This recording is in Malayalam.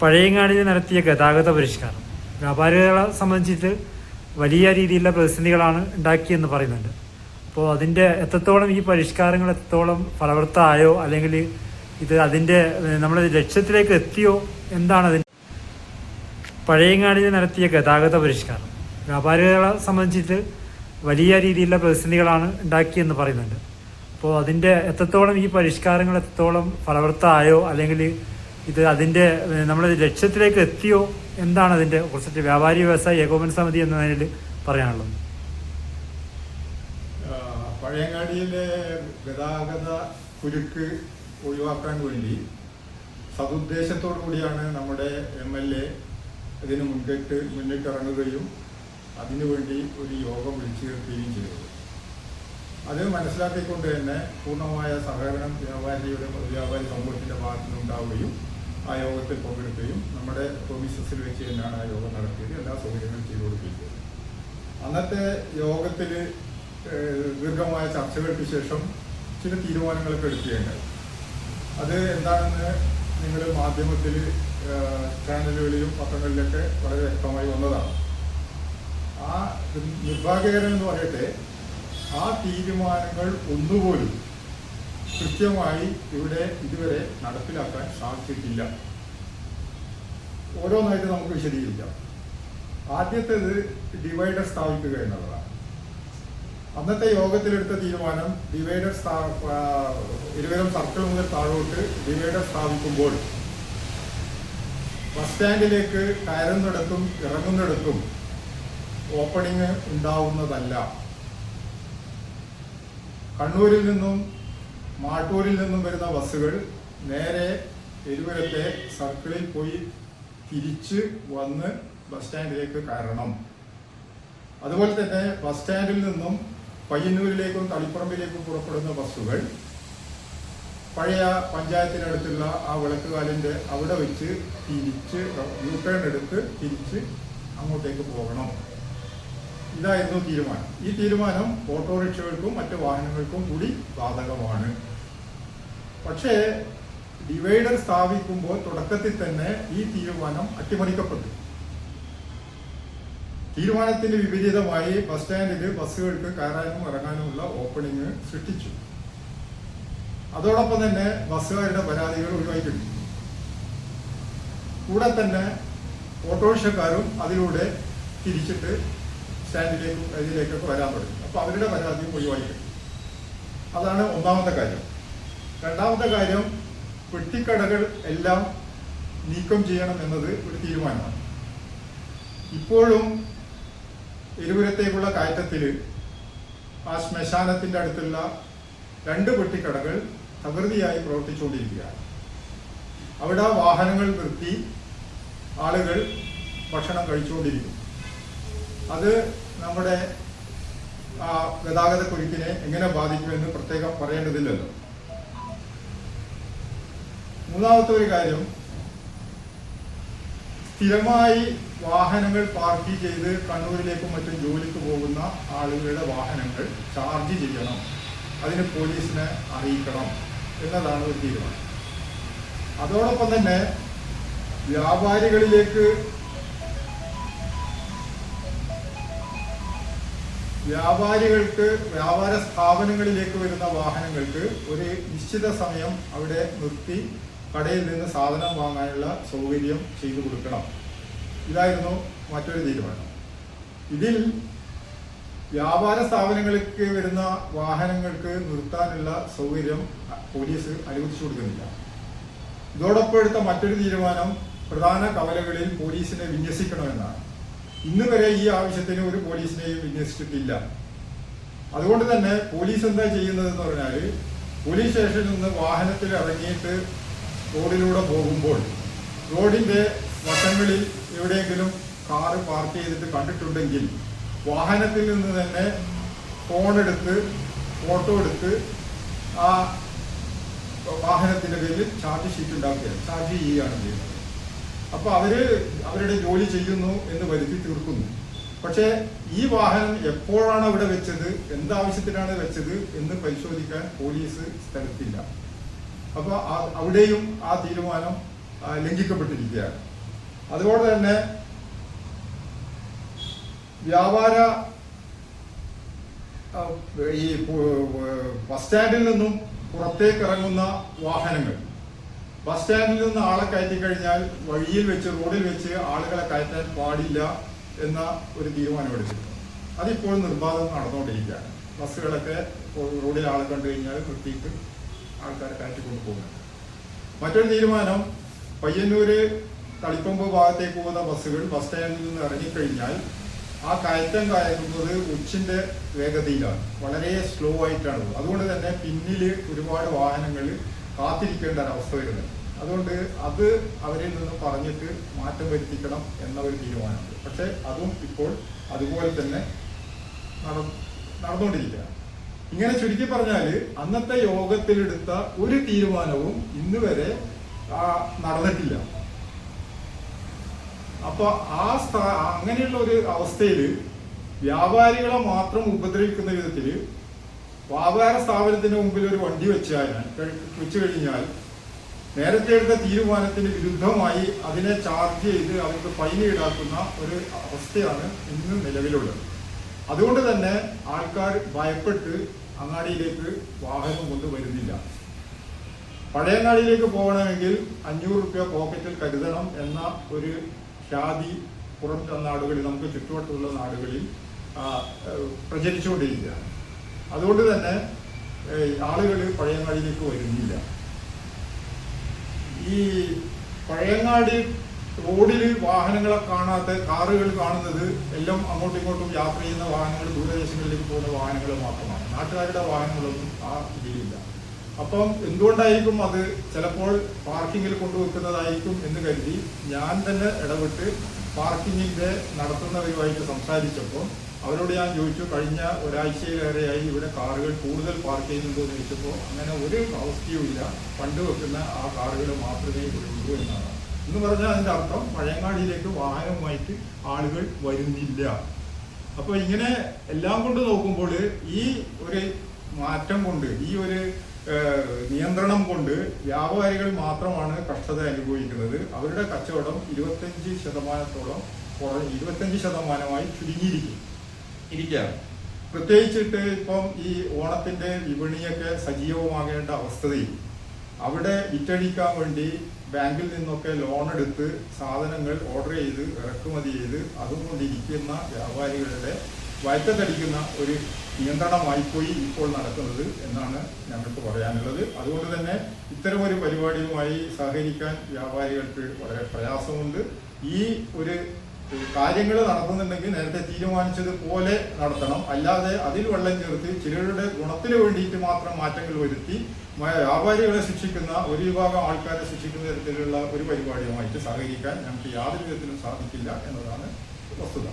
പഴയങ്ങാടിയിൽ നടത്തിയ ഗതാഗത പരിഷ്കാരം വ്യാപാരികളെ സംബന്ധിച്ചിട്ട് വലിയ രീതിയിലുള്ള പ്രതിസന്ധികളാണ് ഉണ്ടാക്കിയെന്ന് പറയുന്നുണ്ട്. അപ്പോൾ അതിന്റെ എത്രത്തോളം ഈ പരിഷ്കാരങ്ങൾ എത്രത്തോളം ഫലവൃത്തമായോ അല്ലെങ്കിൽ ഇത് അതിന്റെ നമ്മുടെ ലക്ഷ്യത്തിലേക്ക് എത്തിയോ എന്താണ് അതിന്റെ? പഴയങ്ങാടിയിൽ നടത്തിയ ഗതാഗത പരിഷ്കാരം വ്യാപാരികളെ സംബന്ധിച്ചിട്ട് വലിയ രീതിയിലുള്ള പ്രതിസന്ധികളാണ് ഉണ്ടാക്കിയെന്ന് പറയുന്നുണ്ട്. അപ്പോൾ അതിന്റെ എത്രത്തോളം ഈ പരിഷ്കാരങ്ങൾ എത്രത്തോളം ഫലവൃത്തമായോ അല്ലെങ്കിൽ ഇത് അതിന്റെ നമ്മുടെ ലക്ഷ്യത്തിലേക്ക് എത്തിയോ? എന്താണ് അതിന്റെ കുറച്ചിട്ട് വ്യാപാരി വ്യവസായ ഏകോപന സമിതി എന്ന നിലയിൽ പറയാനുള്ളത് പഴയങ്ങാടിയിലെ ഗതാഗത കുരുക്ക് ഒഴിവാക്കാൻ വേണ്ടി സതുദ്ദേശത്തോടു കൂടിയാണ് നമ്മുടെ എം എൽ എ ഇതിന് മുൻകിട്ട് മുന്നിട്ടിറങ്ങുകയും അതിനുവേണ്ടി ഒരു യോഗം വിളിച്ചു ചേർക്കുകയും ചെയ്തത്. അത് മനസ്സിലാക്കിക്കൊണ്ട് തന്നെ പൂർണമായ സഹകരണം വ്യാപാരിയുടെ വ്യാപാരി സമൂഹത്തിന്റെ ഭാഗത്തു നിന്നുണ്ടാവുകയും ആ യോഗത്തിൽ പങ്കെടുക്കുകയും നമ്മുടെ പ്രൊമിസസിൽ വെച്ച് തന്നെയാണ് ആ യോഗം നടത്തിയത്. എല്ലാ സൗകര്യങ്ങളും ചെയ്തു കൊടുക്കുകയും അന്നത്തെ യോഗത്തിൽ ദീർഘമായ ചർച്ചകൾക്ക് ശേഷം ചില തീരുമാനങ്ങളൊക്കെ എടുക്കുകയുണ്ടായി. അത് എന്താണെന്ന് നിങ്ങൾ മാധ്യമത്തിൽ ചാനലുകളിലും പത്രങ്ങളിലൊക്കെ വളരെ വ്യക്തമായി വന്നതാണ്. ആ നിർഭാഗ്യകരം എന്ന് പറയട്ടെ ആ തീരുമാനങ്ങൾ ഒന്നുപോലും കൃത്യമായി ഇവിടെ ഇതുവരെ നടപ്പിലാക്കാൻ സാധിച്ചിട്ടില്ല. ഓരോന്നായിട്ട് നമുക്ക് വിശദീകരിക്കാം. ആദ്യത്തേത് ഡിവൈഡർ സ്ഥാപിക്കുക എന്നുള്ളതാണ്. അന്നത്തെ യോഗത്തിലെടുത്ത തീരുമാനം ഡിവൈഡർ ഇരുവരും സർക്കിൾ മുതൽ താഴോട്ട് ഡിവൈഡർ സ്ഥാപിക്കുമ്പോൾ ബസ് സ്റ്റാൻഡിലേക്ക് കയറുന്നിടത്തും ഇറങ്ങുന്നിടത്തും ഓപ്പണിംഗ് ഉണ്ടാവുന്നതല്ല. കണ്ണൂരിൽ നിന്നും മാട്ടൂരിൽ നിന്നും വരുന്ന ബസ്സുകൾ നേരെ എരുവരത്തെ സർക്കിളിൽ പോയി തിരിച്ച് വന്ന് ബസ് സ്റ്റാൻഡിലേക്ക് കയറണം. അതുപോലെ തന്നെ ബസ് സ്റ്റാൻഡിൽ നിന്നും പയ്യന്നൂരിലേക്കും തളിപ്പറമ്പിലേക്കും പുറപ്പെടുന്ന ബസ്സുകൾ പഴയ പഞ്ചായത്തിനടുത്തുള്ള ആ വിളക്കുകാലിന്റെ അവിടെ വെച്ച് തിരിച്ച് യു ടേൺ എടുത്ത് തിരിച്ച് അങ്ങോട്ടേക്ക് പോകണം. ഇതായിരുന്നു തീരുമാനം. ഈ തീരുമാനം ഓട്ടോറിക്ഷകൾക്കും മറ്റ് വാഹനങ്ങൾക്കും കൂടി ബാധകമാണ്. പക്ഷേ ഡിവൈഡർ സ്ഥാപിക്കുമ്പോൾ തുടക്കത്തിൽ തന്നെ ഈ തീരുമാനം അട്ടിമറിക്കപ്പെട്ടു. തീരുമാനത്തിന് വിപരീതമായി ബസ് സ്റ്റാൻഡിൽ ബസ്സുകൾക്ക് കയറാനും ഇറങ്ങാനുമുള്ള ഓപ്പണിംഗ് സൃഷ്ടിച്ചു. അതോടൊപ്പം തന്നെ ബസ്സുകാരുടെ പരാതികൾ ഒഴിവാക്കിയിട്ടുണ്ട്. കൂടെ തന്നെ ഓട്ടോറിക്ഷക്കാരും അതിലൂടെ തിരിച്ചിട്ട് സ്റ്റാൻഡിലേക്കും ഇതിലേക്കൊക്കെ വരാൻ തുടങ്ങി. അപ്പോൾ അവരുടെ പരാതിയും ഒഴിവാക്കും അതാണ് ഒന്നാമത്തെ കാര്യം. രണ്ടാമത്തെ കാര്യം പെട്ടിക്കടകൾ എല്ലാം നീക്കം ചെയ്യണം എന്നത് ഒരു തീരുമാനമാണ്. ഇപ്പോഴും എരുപുരത്തേക്കുള്ള കയറ്റത്തിൽ ആ ശ്മശാനത്തിന്റെ അടുത്തുള്ള രണ്ട് പെട്ടിക്കടകൾ തകൃതിയായി പ്രവർത്തിച്ചുകൊണ്ടിരിക്കുകയാണ്. അവിടെ വാഹനങ്ങൾ നിർത്തി ആളുകൾ ഭക്ഷണം കഴിച്ചുകൊണ്ടിരിക്കും അത് നമ്മുടെ ഗതാഗത കുരുക്കിനെ എങ്ങനെ ബാധിക്കുമെന്ന് പ്രത്യേകം പറയേണ്ടതില്ലല്ലോ. മൂന്നാമത്തെ ഒരു കാര്യം സ്ഥിരമായി വാഹനങ്ങൾ പാർക്ക് ചെയ്ത് കണ്ണൂരിലേക്കും മറ്റും ജോലിക്ക് പോകുന്ന ആളുകളുടെ വാഹനങ്ങൾ ചാർജ് ചെയ്യണം അതിന് പോലീസിനെ അറിയിക്കണം എന്നതാണ് ഒരു തീരുമാനം. അതോടൊപ്പം തന്നെ വ്യാപാരികളിലേക്ക് വ്യാപാരികൾക്ക് വ്യാപാര സ്ഥാപനങ്ങളിലേക്ക് വരുന്ന വാഹനങ്ങൾക്ക് ഒരു നിശ്ചിത സമയം അവിടെ നിർത്തി കടയിൽ നിന്ന് സാധനം വാങ്ങാനുള്ള സൗകര്യം ചെയ്തു കൊടുക്കണം. ഇതായിരുന്നു മറ്റൊരു തീരുമാനം. ഇതിൽ വ്യാപാര സ്ഥാപനങ്ങളിലേക്ക് വരുന്ന വാഹനങ്ങൾക്ക് നിർത്താനുള്ള സൗകര്യം പോലീസ് അനുവദിച്ചു കൊടുക്കുന്നില്ല. ഇതോടൊപ്പം എടുത്ത മറ്റൊരു തീരുമാനം പ്രധാന കവലകളിൽ പോലീസിനെ വിന്യസിക്കണമെന്നാണ്. ഇന്ന് വരെ ഈ ആവശ്യത്തിന് ഒരു പോലീസിനെയും വിന്യസിച്ചിട്ടില്ല. അതുകൊണ്ട് തന്നെ പോലീസ് എന്താ ചെയ്യുന്നത് എന്ന് പറഞ്ഞാൽ പോലീസ് സ്റ്റേഷനിൽ നിന്ന് വാഹനത്തിൽ ഇറങ്ങിയിട്ട് റോഡിലൂടെ പോകുമ്പോൾ റോഡിന്റെ വശങ്ങളിൽ എവിടെയെങ്കിലും കാറ് പാർക്ക് ചെയ്തിട്ട് കണ്ടിട്ടുണ്ടെങ്കിൽ വാഹനത്തിൽ നിന്ന് തന്നെ ഫോൺ എടുത്ത് ഫോട്ടോ എടുത്ത് ആ വാഹനത്തിന്റെ പേരിൽ ചാർജ് ഷീറ്റ് ഉണ്ടാക്കുകയാണ്. ചാർജ് ചെയ്യുകയാണ് ചെയ്യുന്നത്. അപ്പൊ അവർ അവരുടെ ജോലി ചെയ്യുന്നു എന്ന് വരുത്തി തീർക്കുന്നു. പക്ഷേ ഈ വാഹനം എപ്പോഴാണ് അവിടെ വെച്ചത്? എന്താവശ്യത്തിനാണ് വെച്ചത് എന്ന് പരിശോധിക്കാൻ പോലീസ് സ്ഥലത്തില്ല. അപ്പോൾ അവിടെയും ആ തീരുമാനം ലംഘിക്കപ്പെട്ടിരിക്കുകയാണ്. അതുപോലെ തന്നെ വ്യാപാര ഈ ബസ് സ്റ്റാൻഡിൽ നിന്നും പുറത്തേക്ക് ഇറങ്ങുന്ന വാഹനങ്ങൾ. ബസ് സ്റ്റാൻഡിൽ നിന്ന് ആളെ കയറ്റി കഴിഞ്ഞാൽ വഴിയിൽ വെച്ച് റോഡിൽ വെച്ച് ആളുകളെ കയറ്റാൻ പാടില്ല എന്ന ഒരു തീരുമാനമെടുത്തിരുന്നു അതിപ്പോൾ നിർബാധം നടന്നുകൊണ്ടിരിക്കുകയാണ്. ബസ്സുകളൊക്കെ റോഡിൽ ആളെ കണ്ടു കഴിഞ്ഞാൽ കൃത്യത്തിൽ ആൾക്കാരെ കയറ്റിക്കൊണ്ട് പോകുന്നുണ്ട് മറ്റൊരു തീരുമാനം പയ്യന്നൂര് തളിപ്പമ്പ് ഭാഗത്തേക്ക് പോകുന്ന ബസ്സുകൾ ബസ് സ്റ്റാൻഡിൽ നിന്ന് ഇറങ്ങിക്കഴിഞ്ഞാൽ ആ കയറ്റം കയറുന്നത് ഉച്ചിന്റെ വേഗതയിലാണ്. വളരെ സ്ലോ ആയിട്ടാണ് അതുകൊണ്ട് തന്നെ പിന്നിൽ ഒരുപാട് വാഹനങ്ങൾ കാത്തിരിക്കേണ്ട ഒരവസ്ഥ വരുന്നുണ്ട്. അതുകൊണ്ട് അത് അവരിൽ നിന്ന് പറഞ്ഞിട്ട് മാറ്റം വരുത്തിക്കണം എന്ന ഒരു തീരുമാനമുണ്ട്. പക്ഷെ അതും ഇപ്പോൾ അതുപോലെ തന്നെ നട- നടന്നുകൊണ്ടിരിക്കുകയാണ്. ഇങ്ങനെ ചുരുക്കി പറഞ്ഞാൽ അന്നത്തെ യോഗത്തിലെടുത്ത ഒരു തീരുമാനവും ഇന്ന് വരെ നടന്നിട്ടില്ല. അപ്പൊ ആ സ്ഥാ അങ്ങനെയുള്ള ഒരു അവസ്ഥയിൽ വ്യാപാരികളെ മാത്രം ഉപദ്രവിക്കുന്ന വിധത്തിൽ വ്യാപാര സ്ഥാപനത്തിന് മുമ്പിൽ ഒരു വണ്ടി വെച്ചാൽ വെച്ചു കഴിഞ്ഞാൽ നേരത്തെ എടുത്ത തീരുമാനത്തിന് വിരുദ്ധമായി അതിനെ ചാർജ് ചെയ്ത് അവർക്ക് ഫൈൻ ഈടാക്കുന്ന ഒരു അവസ്ഥയാണ് ഇന്ന് നിലവിലുള്ളത്. അതുകൊണ്ട് തന്നെ ആൾക്കാർ ഭയപ്പെട്ട് അങ്ങാടിയിലേക്ക് വാഹനം കൊണ്ട് വരുന്നില്ല. പഴയങ്ങാടിയിലേക്ക് പോകണമെങ്കിൽ അഞ്ഞൂറ് റുപ്യ പോക്കറ്റിൽ കരുതണം എന്ന ഒരു ഖ്യാതി പുറം നാടുകളിൽ നമുക്ക് ചുറ്റുവട്ടമുള്ള നാടുകളിൽ പ്രചരിച്ചുകൊണ്ടിരിക്കുകയാണ്. അതുകൊണ്ട് തന്നെ ആളുകൾ പഴയങ്ങാടിയിലേക്ക് വരുന്നില്ല. ഈ പഴയങ്ങാടി റോഡിൽ വാഹനങ്ങളെ കാണാത്ത കാറുകൾ കാണുന്നത് എല്ലാം അങ്ങോട്ടും ഇങ്ങോട്ടും യാത്ര ചെയ്യുന്ന വാഹനങ്ങൾ ദൂരദേശങ്ങളിലേക്ക് പോകുന്ന വാഹനങ്ങൾ മാത്രമാണ്. നാട്ടുകാരുടെ വാഹനങ്ങളൊന്നും ആ ഇതിലില്ല. അപ്പം എന്തുകൊണ്ടായിരിക്കും അത് ചിലപ്പോൾ പാർക്കിങ്ങിൽ കൊണ്ടുവെക്കുന്നതായിരിക്കും എന്ന് കരുതി ഞാൻ തന്നെ ഇടപെട്ട് പാർക്കിങ്ങിന്റെ നടത്തുന്നവരുമായിട്ട് സംസാരിച്ചപ്പോൾ അവരോട് ഞാൻ ചോദിച്ചു കഴിഞ്ഞ ഒരാഴ്ചയിലേറെയായി ഇവിടെ കാറുകൾ കൂടുതൽ പാർക്ക് ചെയ്യുന്നുണ്ടോ എന്ന് ചോദിച്ചപ്പോൾ അങ്ങനെ ഒരു അവസ്ഥയുമില്ല പണ്ട് വെക്കുന്ന ആ കാറുകൾ മാത്രമേ ഉള്ളൂ എന്നാണ്. എന്ന് പറഞ്ഞാൽ അതിന്റെ അർത്ഥം പഴയങ്ങാടിയിലേക്ക് വാഹനവുമായിട്ട് ആളുകൾ വരുന്നില്ല. അപ്പോൾ ഇങ്ങനെ എല്ലാം കൊണ്ട് നോക്കുമ്പോൾ ഈ ഒരു മാറ്റം കൊണ്ട് ഈ ഒരു നിയന്ത്രണം കൊണ്ട് വ്യാപാരികൾ മാത്രമാണ് കഷ്ടത അനുഭവിക്കുന്നത്. അവരുടെ കച്ചവടം ഇരുപത്തഞ്ച് ശതമാനത്തോളം കുറഞ്ഞ് ഇരുപത്തഞ്ച് ശതമാനമായി ചുരുങ്ങിയിരിക്കും ഇരിക്കുകയാണ്. പ്രത്യേകിച്ചിട്ട് ഇപ്പം ഈ ഓണത്തിന്റെ വിപണിയൊക്കെ സജീവമാകേണ്ട അവസ്ഥയിൽ അവിടെ വിറ്റഴിക്കാൻ വേണ്ടി ബാങ്കിൽ നിന്നൊക്കെ ലോൺ എടുത്ത് സാധനങ്ങൾ ഓർഡർ ചെയ്ത് ഇറക്കുമതി ചെയ്ത് അതുകൊണ്ടിരിക്കുന്ന വ്യാപാരികളുടെ വയറ്റത്തടിക്കുന്ന ഒരു നിയന്ത്രണമായിപ്പോയി ഇപ്പോൾ നടക്കുന്നത് എന്നാണ് ഞങ്ങൾക്ക് പറയാനുള്ളത്. അതുകൊണ്ട് തന്നെ ഇത്തരം ഒരു പരിപാടിയുമായി സഹകരിക്കാൻ വ്യാപാരികൾക്ക് വളരെ പ്രയാസമുണ്ട്. ഈ ഒരു കാര്യങ്ങൾ നടത്തുന്നുണ്ടെങ്കിൽ നേരത്തെ തീരുമാനിച്ചതുപോലെ നടത്തണം. അല്ലാതെ അതിൽ വെള്ളം ചേർത്ത് ചിലരുടെ ഗുണത്തിന് വേണ്ടിയിട്ട് മാത്രം മാറ്റങ്ങൾ വരുത്തി വ്യാപാരികളെ ശിക്ഷിക്കുന്ന ഒരു വിഭാഗം ആൾക്കാരെ ശിക്ഷിക്കുന്ന തരത്തിലുള്ള ഒരു പരിപാടിയുമായിട്ട് സഹകരിക്കാൻ നമുക്ക് യാതൊരു വിധത്തിലും സാധിക്കില്ല എന്നതാണ് വസ്തുത.